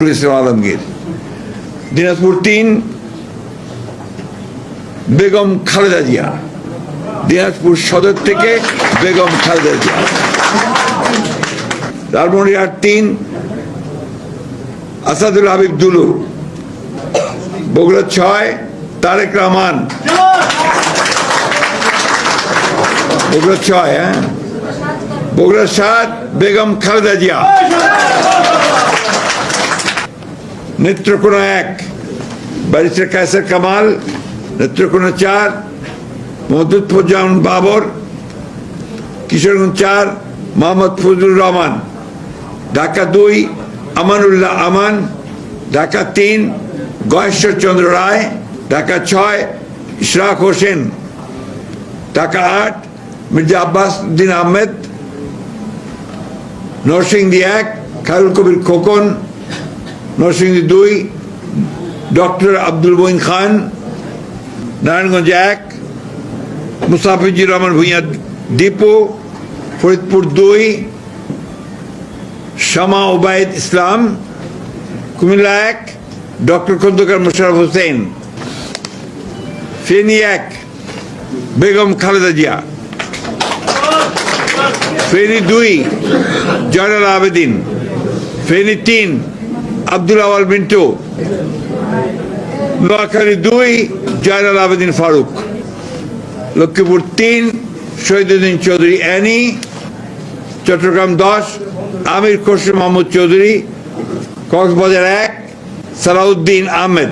ইসলাম আলমগীর। দিনাজপুর তিন, বেগম খালেদা জিয়া। দিনাজপুর সদর থেকে বেগম খালেদা জিয়া। লালমনিরহাট তিন, আসাদুল হাবিব দুলু। বগুড়া ছয়, তারেক রহমান। বগুড়া ছয় হ্যাঁ? বগুড়া সাত, বেগম খালেদা জিয়া। নেত্রকোনা এক, ব্যারিস্টার কায়সার কামাল, নেত্রকোনা চার, মোহাম্মদ ফজাউন বাবর, কিশোরগঞ্জ চার, মোহাম্মদ ফজলুর রহমান। ঢাকা দুই, আমানুল্লাহ আমান। ঢাকা তিন গয়েশ্বর চন্দ্র রায়। ঢাকা ছয়, ইশরাক হোসেন। ঢাকা আট, মির্জা আব্বাস উদ্দিন আহমেদ। নরসিংদী এক, খায়রুল কবির খোকন। নরসিংদী দুই, ডক্টর আব্দুল মঈন খান, নারায়ণগঞ্জ এক মুসাফিজুর রহমান ভূঁইয়া দীপু, ফরিদপুর দুই, শামা ওবায়দ ইসলাম, কুমিল্লা এক, ডক্টর খন্দকার মোশারফ হোসেন। ফেনী এক, বেগম খালেদা জিয়া। ফেনী দুই, জয়নাল আবেদিন। ফেনী তিন আব্দুল আওয়াল মিন্টু। নোয়াখালী দুই, জয়নাল আবেদিন ফারুক। লক্ষ্মীপুর তিন, শহীদুদ্দিন চৌধুরী অ্যানি চট্টগ্রাম দশ, আমির খসরু মাহমুদ চৌধুরী। কক্সবাজার এক, সালাউদ্দিন আহমেদ।